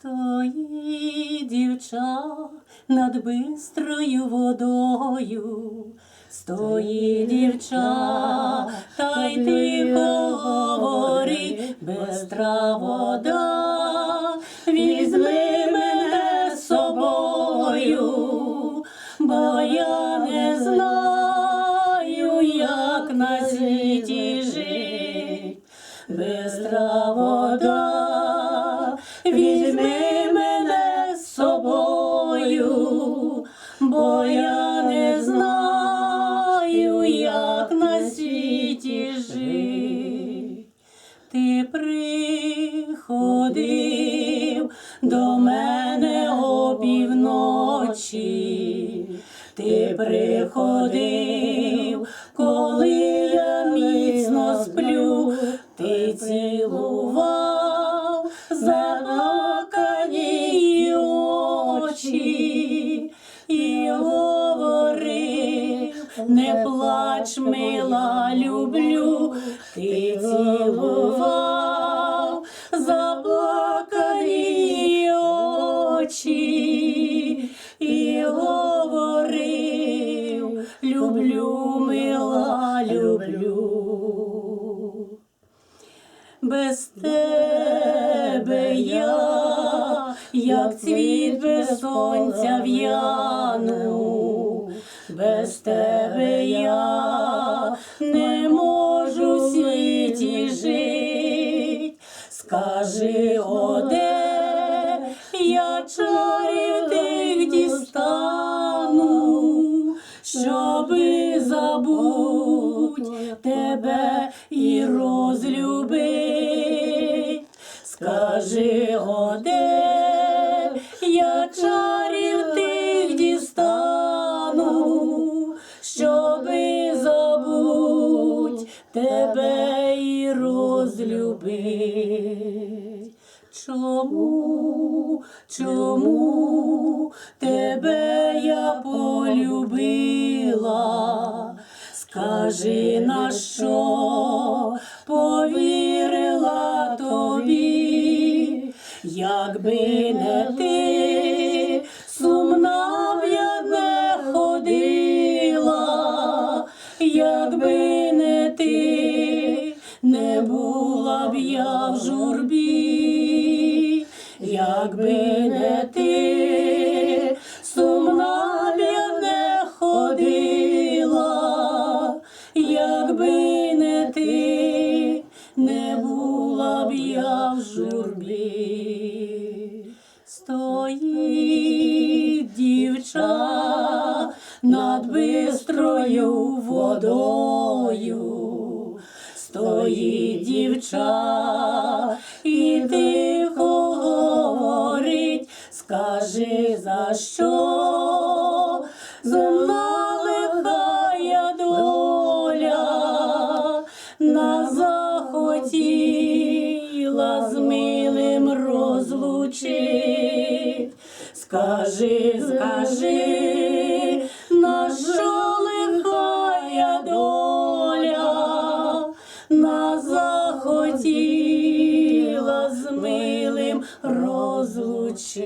Стоїть дівча над бистрою водою, стоїть дівча, та й тихо говорить, бистра вода, приходив до мене опівночі, ти приходив, коли я міцно сплю, ти цілував заплакані очі і говорив, не плач, мила, люблю, ти цілував говорив, люблю, мила, люблю. Без тебе я, як цвіт без сонця в'яну, без тебе я не можу в світі жить. Скажи, оде тебе і розлюбить. Скажи, оде я чарів тих дістану, щоби забуть тебе і розлюбить. Чому, чому тебе я полюбила? Скажи, на що повірила тобі, якби не ти, сумна б я не ходила, якби не ти, не була б я в журбі, якби не ти, журбі. Стоїть дівча над бистрою водою, стоїть дівча і тихо говорить, скажи за що? Земна доля захотіла Скажи, скажи, на що лихая доля нас захотіла з милим розлучить.